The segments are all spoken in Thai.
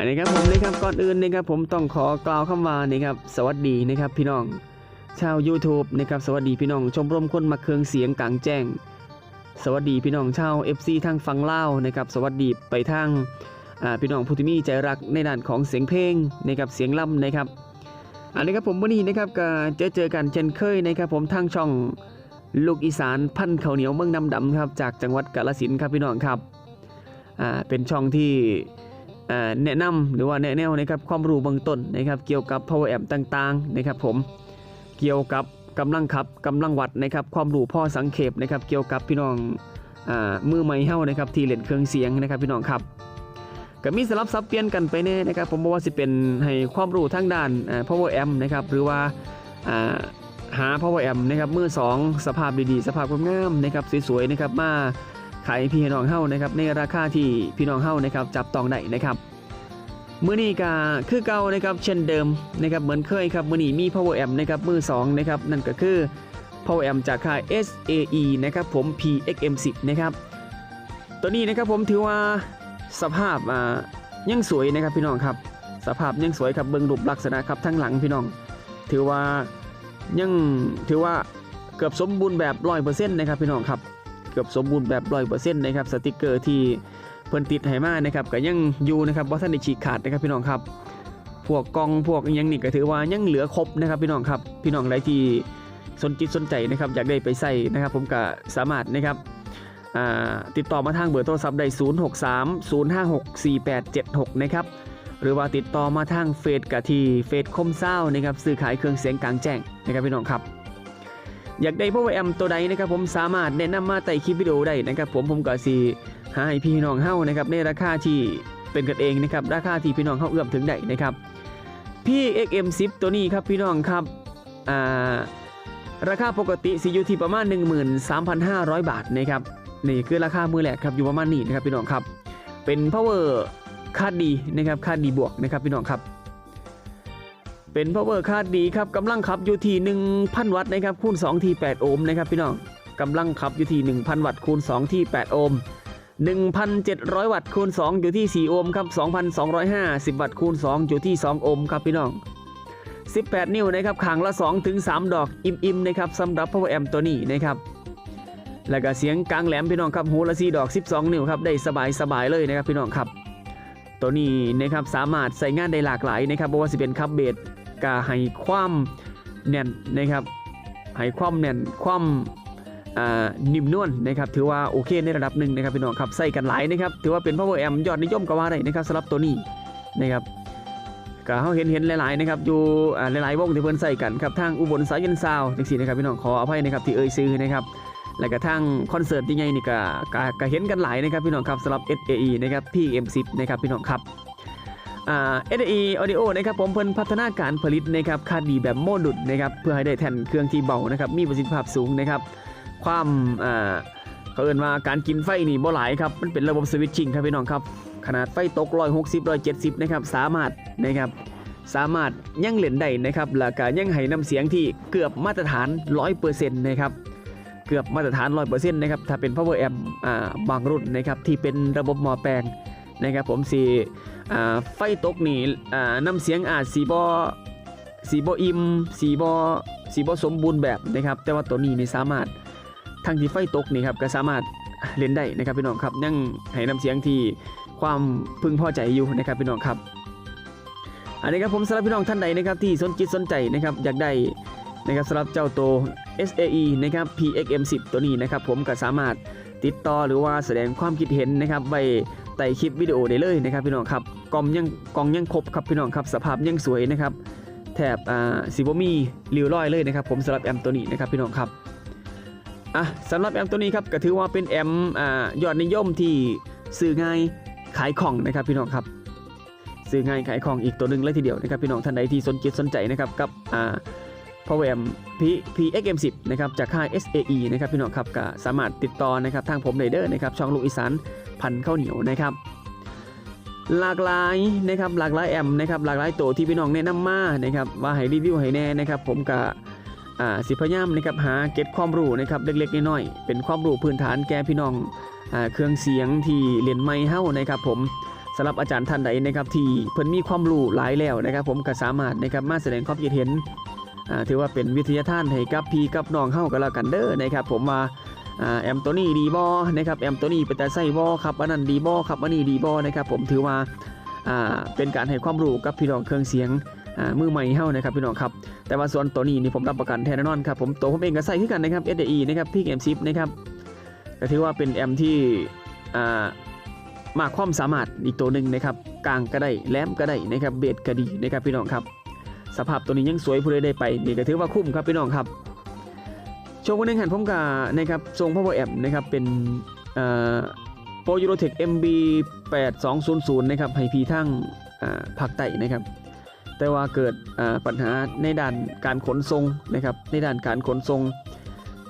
อันนี้ครับผมนะครับก่อนอื่นนะครับผมต้องขอกล่าวคำว่านี่ครับสวัสดีนะครับพี่น้อง ชาว YouTube นะครับสวัสดีพี่น้องชมรมคนมาเครืองเสียงกลางแจ้ง สวัสดีพี่น้องชาว FC ทางฝั่งลานะครับสวัสดีไปทางพี่น้องผู้ที่มีใจรักในด้านของเสียงเพลงนะครับเสียงล่ำนะครับอันนี้ครับผมวันนี้นะครับก็เจอเจอกันเช่นเคยนะครับผมทางช่องลูกอีสานพันธุ์ข้าวเหนียวเมืองน้ำดำครับจากจังหวัดกาฬสินธุ์ครับพี่น้องครับอ่าเป็นช่องที่ แนะนำหรือว่าแนะแนวนะครับความรู้เบื้องต้นนะครับเกี่ยวกับ power amp ต่างๆนะครับผมเกี่ยวกับกำลังขับกำลังวัดนะครับความรู้พ่อสังเขปนะครับเกี่ยวกับพี่น้องอ่ามือใหม่เฮานะครับที่เล่นเครื่องเสียงนะครับพี่น้องครับก็มีสลับซับเปลี่ยนกันไปแน่นะครับผมบอกว่าสิเป็นให้ความรู้ทางด้าน power amp นะครับหรือว่าอ่าหา power amp นะครับมือสองสภาพดีๆ สภาพงามนะครับสวยๆนะครับมา ขายพี่น้องเฮานะครับในราคาที่พี่น้องเฮานะครับจับต้องได้นะครับมือนี้ก็คือเก่านะครับเช่นเดิมนะครับเหมือนเคยครับมือนี้มี power amp นะครับมือสองนะครับนั่นก็คือ power amp จากค่าย SAE นะครับผม PXM10 นะครับตัวนี้นะครับผมถือว่าสภาพอ่ายังสวยนะครับพี่น้องครับ สภาพยังสวยครับเบิ่งรูปลักษณะครับทั้งหลังพี่น้อง ถือว่ายังถือว่าเกือบสมบูรณ์แบบ100%นะครับพี่น้องครับ เกือบสมบูรณ์แบบ100%นต์นะครับสติกเกอร์ที่เพิ่นติดให้มานะครับก็ยังอยู่นะครับบ่ทันได้ฉีกขาดนะครับพี่น้องครับ พวกกองพวกยังนี่ก็ถือว่ายังเหลือครบนะครับพี่น้องครับพี่น้องใดที่สนจิตสนใจนะครับอยากได้ไปใส่นะครับ ผมก็สามารถนะครับติดต่อมาทางเบอร์โทรศัพท์ได้ 0630564876 นะครับ หรือว่าติดต่อมาทางเฟซกับที่เฟซคมเศร้านะครับซื้อขายเครื่องเสียงกลางแจ้งนะครับพี่น้องครับ อยากได้พวกแอมตัวใดนะครับผมสามารถแนะนำมาใต้คลิปวิดีโอได้นะครับผมผมก็สิหาให้พี่น้องเฮานะครับในราคาที่เป็นกันเองนะครับราคาที่พี่น้องเฮาเอื้อมถึงได้นะครับพี่ XM10 ตัวนี้ครับพี่น้องครับอ่าราคาปกติสิอยู่ที่ประมาณ 13,500 บาทนะครับนี่คือราคามือแรกครับอยู่ประมาณนี้นะครับพี่น้องครับเป็น power คาดดีนะครับคาดดีบวกนะครับพี่น้องครับ เป็น power คาดดีครับกำลังขับอยู่ที่ 1,000 วัตต์นะครับคูณ2ที่8โอห์มนะครับพี่น้องกำลังขับอยู่ที่ 1,000 วัตต์คูณ2ที่8โอห์ม1,700 วัตต์คูณ2อยู่ที่ 4 โอห์มครับ2,250 วัตต์คูณ2อยู่ที่ 2 โอห์มครับพี่น้อง 18 นิ้วนะครับขางละ 2 ถึง 3 ดอกอิ่มๆนะครับสำหรับ power amp ตัวนี้นะครับแล้วก็เสียงกลางแหลมพี่น้องครับหูละ4ดอก 12 นิ้วครับได้สบายๆเลยนะครับพี่น้องครับตัวนี้นะครับสามารถใส่งานได้หลากหลายนะครับบ่ว่าสิเป็นคับเบส ก็ให้ความแน่นนะครับให้ความแน่นความนิ่มนวลนะครับถือว่าโอเคในระดับหนึ่งนะครับพี่น้องครับใส่กันหลายนะครับถือว่าเป็น power amp ยอดนิยมก็ว่าได้นะครับสำหรับตัวนี้นะครับก็เฮาเห็นเห็นหลายๆนะครับอยู่หลายๆวงที่เพิ่นใส่กันครับทางอุบลสายยันซาวจังซี่นะครับพี่น้องขออภัยนะครับที่เอ่ยชื่อนะครับแล้วก็ทางคอนเสิร์ตที่ใหญ่นี่ก็ก็ก็เห็นกันหลายนะครับพี่น้องครับสำหรับ SAE นะครับ PM10 นะครับพี่น้องครับ อ่า SAE Audio นะครับผมเพิ่นพัฒนาการผลิตนะครับคาดีแบบโมดุลนะครับเพื่อให้ได้แทนเครื่องที่เบานะครับมีประสิทธิภาพสูงนะครับความอ่าเขาเอิ้นว่าการกินไฟนี่บ่หลายครับมันเป็นระบบสวิตชิ่งครับพี่น้องครับขนาดไฟตก160 170นะครับสามารถนะครับสามารถยังเล่นได้นะครับแล้วก็ยังให้น้ำเสียงที่เกือบมาตรฐาน100%นะครับเกือบมาตรฐาน100%นะครับถ้าเป็น power amp อ่าบางรุ่นนะครับที่เป็นระบบหม้อแปลงนะครับผมสี อ่าไฟตกนี่อ่าน้ำเสียงอาจสีบอสีบออิมสีบอสีบอสมบูรณ์แบบนะครับ แต่ว่าตัวนี้นี่สามารถทั้งที่ไฟตกนี่ครับก็สามารถเล่นได้นะครับพี่น้องครับยังให้น้ำเสียงที่ความพึงพอใจอยู่นะครับพี่น้องครับอันนี้ครับผมสำหรับพี่น้องท่านใดนะครับที่สนจิตสนใจนะครับอยากได้นะครับสำหรับเจ้าตัว SAE นะครับ PXM10 ตัวนี้นะครับผมก็สามารถติดต่อหรือว่าแสดงความคิดเห็นนะครับไว้ใต้คลิปวิดีโอได้เลยนะครับพี่น้องครับ กล่องยังกล่องยังครบครับพี่น้องครับสภาพยังสวยนะครับแถบอ่าสีบมีริ้วรอยเลยนะครับผมสำหรับแอมตัวนี้นะครับพี่น้องครับอะสำหรับแอมตัวนี้ครับก็ถือว่าเป็นแอมอ่ายอดนิยมที่ซื้อง่ายขายของนะครับพี่น้องครับซื้อง่ายขายของอีกตัวหนึ่งเลยทีเดียวนะครับพี่น้องท่านใดที่สนจิตสนใจนะครับกับอ่า Power Amp P PXM10 นะครับจากค่าย SAE นะครับพี่น้องครับก็สามารถติดต่อนะครับทางผมไดเด้อนะครับช่องลูกอีสานพันข้าวเหนียวนะครับ หลากหลายนะครับหลากหลายแอมนะครับหลากหลายตัวที่พี่น้องแนะนำมานะครับว่าให้รีวิวให้แน่นะครับผมก็อ่าสิพยายามนะครับหาเก็บความรู้นะครับเล็กๆน้อยๆเป็นความรู้พื้นฐานแก่พี่น้องอ่าเครื่องเสียงที่เรียนไม่เฮ้านะครับผมสำหรับอาจารย์ท่านใดนะครับที่เพิ่นมีความรู้หลายแล้วนะครับ ผมก็สามารถนะครับมาแสดงความคิดเห็นอ่าถือว่าเป็นวิทยาทานให้กับพี่กับน้องเฮากันแล้วกันเด้อนะครับผมว่า แอมตัวนี้ดีบ่นะครับแอมตัวนี้เป็นแต่ใส่บ่ครับอันนั้นดีบ่ครับอันนี้ดีบ่นะครับผมถือว่าอ่าเป็นการให้ความรู้กับพี่น้องเครื่องเสียงอ่ามือใหม่เฮานะครับพี่น้องครับแต่ว่าส่วนตัวนี้นี่ผมรับประกันแทนแน่นอนครับผมตัวผมเองก็ใส่ขึ้นกันนะครับ SDE นะครับพี่เอ็มซิปนะครับก็ถือว่าเป็นแอมที่อ่ามากความสามารถอีกตัวหนึ่งนะครับกลางก็ได้แหลมก็ได้นะครับเบสก็ดีนะครับพี่น้องครับ สภาพตัวนี้ยังสวยผู้ใดได้ไปนี่ก็ถือว่าคุ้มครับพี่น้องครับ โชว์วันหนึงหันผมกานะครับทรง power amp นะครับเป็นโปรยูโรเทค MB 8200นะครับให้พีทั้งอ่าภาคใต้นะครับ แต่ว่าเกิดอ่าปัญหาในด้านการขนส่งนะครับในด้านการขนส่ง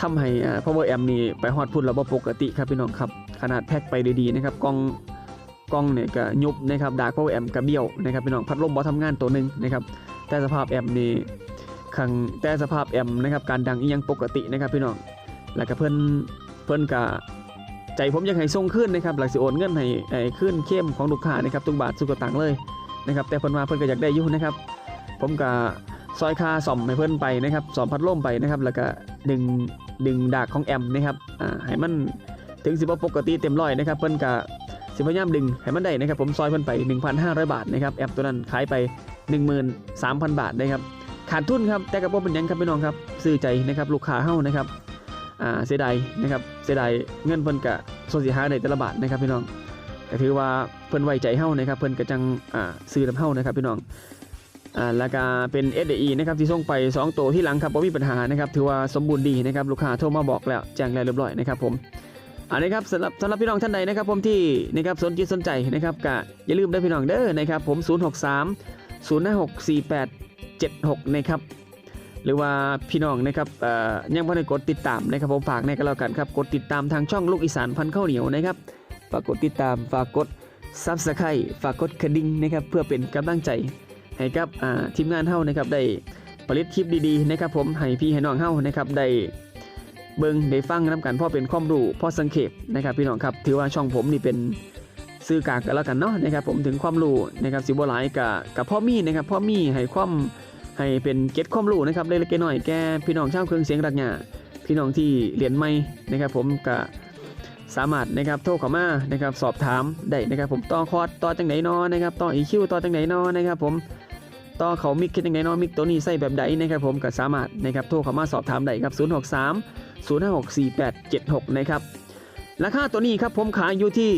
ทำให้อ่า power amp นี่ไปฮอดพุ่นระบบปกติครับพี่น้องครับขนาดแพ็คไปดีๆนะครับกล้องกล้องเนี่ยก็ยุบนะครับดาร์ก power amp ก็เบี้ยวนะครับพี่น้องพัดลมบ่ทำงานตัวหนึ่งนะครับแต่สภาพแอมป์นี่ ขังแต่สภาพแอมนะครับการดังยังปกตินะครับพี่น้องแล้วก็เพิ่นเพิ่นก็ใจผมยากให้ส่งขึ้นนะครับหลักสิโอนเงินให้ให้ขึ้นเข้มของลูกค้านะครับทุกบาทสุกตังเลยนะครับแต่เพิ่นว่าเพิ่นก็อยากได้อยู่นะครับ ผมก็ซอยคาซ่อมให้เพิ่นไปนะครับซ่อมพัดลมไปนะครับ แล้วก็ดึงดึงดากของแอมนะครับอ่าให้มันถึงสิบปกติเต็มร้อยนะครับเพิ่นก็สิพยายามดึงให้มันได้นะครับผมซอยเพิ่นไป 1,500 บาทนะครับแอมตัวนั้นขายไป 13,000 บาทนะครับ ขาดทุนครับแต่ก็บ่เป็นยังครับพี่น้องครับซื้อใจนะครับลูกค้าเฮานะครับอ่าเสียดายนะครับเสียดายเงินเพิ่นก็ส่วนสิหาได้แต่ละบาทนะครับพี่น้องก็ถือว่าเพิ่นไว้ใจเฮานะครับเพิ่นก็จังอ่าซื้อนํเฮานะครับพี่น้องอ่าแล้วก็เป็น SDE นะครับที่ส่งไป 2 ตัวที่หลังครับบ่มีปัญหานะครับถือว่าสมบูรณ์ดีนะครับลูกค้าโทรมาบอกแล้วแจ้งแล้วเรียบร้อยนะครับผมอันนี้ครับสำหรับสำหรับพี่น้องท่านใดนะครับผมที่นะครับสนจิตสนใจนะครับก็อย่าลืมได้อพี่น้องเด้อนะครับผม 063 056 76นะครับหรือว่าพี่น้องนะครับยังไม่ได้กดติดตามนะครับผมฝากในกันแล้วกันครับกดติดตามทางช่องลูกอีสานพันข้าวเหนียวนะครับฝากกดติดตามฝากกดซับสไครต์ฝากกดกระดิ่งนะครับเพื่อเป็นกำลังใจให้กับทีมงานเฮานะครับได้ผลิตคลิปดีๆนะครับผมให้พี่ให้น้องเฮานะครับได้เบิ่งได้ฟังนํกันพราะเป็นความรู้พ่อสังเขปนะครับพี่น้องครับถือว่าช่องผมนี่เป็นสื่อกางกันแล้วกันเนาะนะครับผมถึงความรู้นะครับสิบ่หลายกับกับพ่อมีนะครับพ่อมีให้ความ ให้เป็นเก็ตความรู้นะครับเล็กๆน้อยๆแก่พี่น้องชาวเครื่องเสียงรักหญ้าพี่น้องที่เรียนใหม่นะครับ ผมก็สามารถนะครับโทรเข้ามานะครับสอบถามได้นะครับ ผมต่อคอร์สต่อจังไหนนอนะครับต่อ EQ ต่อจังไหนนอนะครับ ผมต่อเขามิกคิดจังไหนอมิกตัวนี้ใส่แบบใดนะครับ ผมก็สามารถนะครับโทรเข้ามาสอบถามได้ครับ063 056 4876นะครับราคาตัวนี้ครับผมขายอยู่ที่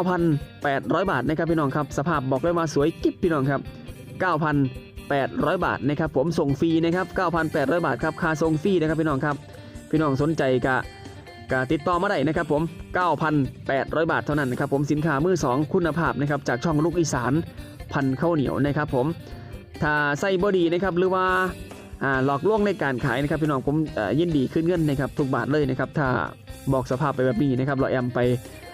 9,800 บาทนะครับพี่น้องครับ สภาพบอกเลยว่าสวยกิ๊บพี่น้องครับ 9,000 9,800 บาทนะครับผมส่งฟรีนะครับ9,800 บาทครับค่าส่งฟรีนะครับพี่น้องครับ พี่น้องสนใจกะก็ติดต่อมาได้นะครับผม 9,800 บาทเท่านั้นนะครับผมสินค้ามือ2คุณภาพนะครับจากช่องลูกอีสานพันข้าวเหนียวนะครับผมถ้าใส่บอดีนะครับหรือว่าหลอกลวงในการขายนะครับพี่น้องผมยินดีขึ้นเงินนะครับทุกบาทเลยนะครับถ้าบอกสภาพไปแบบนี้นะครับเราแอมไป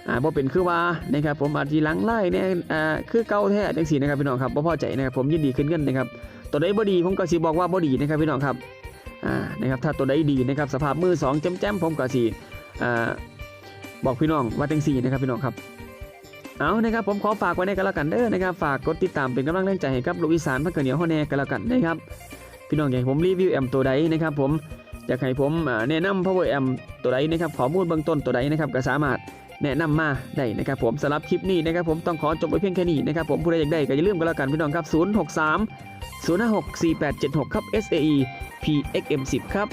อ่าบ่เป็นคือว่านะครับผมอาจจะหลังไล่เนี่ยอ่าคือเก่าแท้จังสีนะครับพี่น้องครับบ่พอใจนะครับผมยินดีขึ้นเงินนะครับตัวใดบอดีผมก็สิบอกว่าบอดีนะครับพี่น้องครับอ่านะครับถ้าตัวใดดีนะครับสภาพมือสองแจ่มๆผมก็สิอ่าบอกพี่น้องว่าจังสีนะครับพี่น้องครับเอานะครับผมขอฝากไว้ในกันแล้วกันเด้อนะครับฝากกดติดตามเป็นกำลังแรงใจให้กับลูกอีสานพักเหนียวฮอแน่กันแล้วกันนะครับพี่น้องอยากให้ผมรีวิวแอมตัวใดนะครับผมอยากให้ผมแนะนำ power amp ตัวใดนะครับข้อมูลเบื้องต้นตัวใดนะครับก็สามารถ แนะนำมาได้นะครับผมสำหรับคลิปนี้นะครับผมต้องขอจบไว้เพียงแค่นี้นะครับผมผู้ใดอยากได้ก็อย่าลืมกันแล้วกันพี่น้องครับ 063 056 4876 ครับ SAE PXM10 ครับ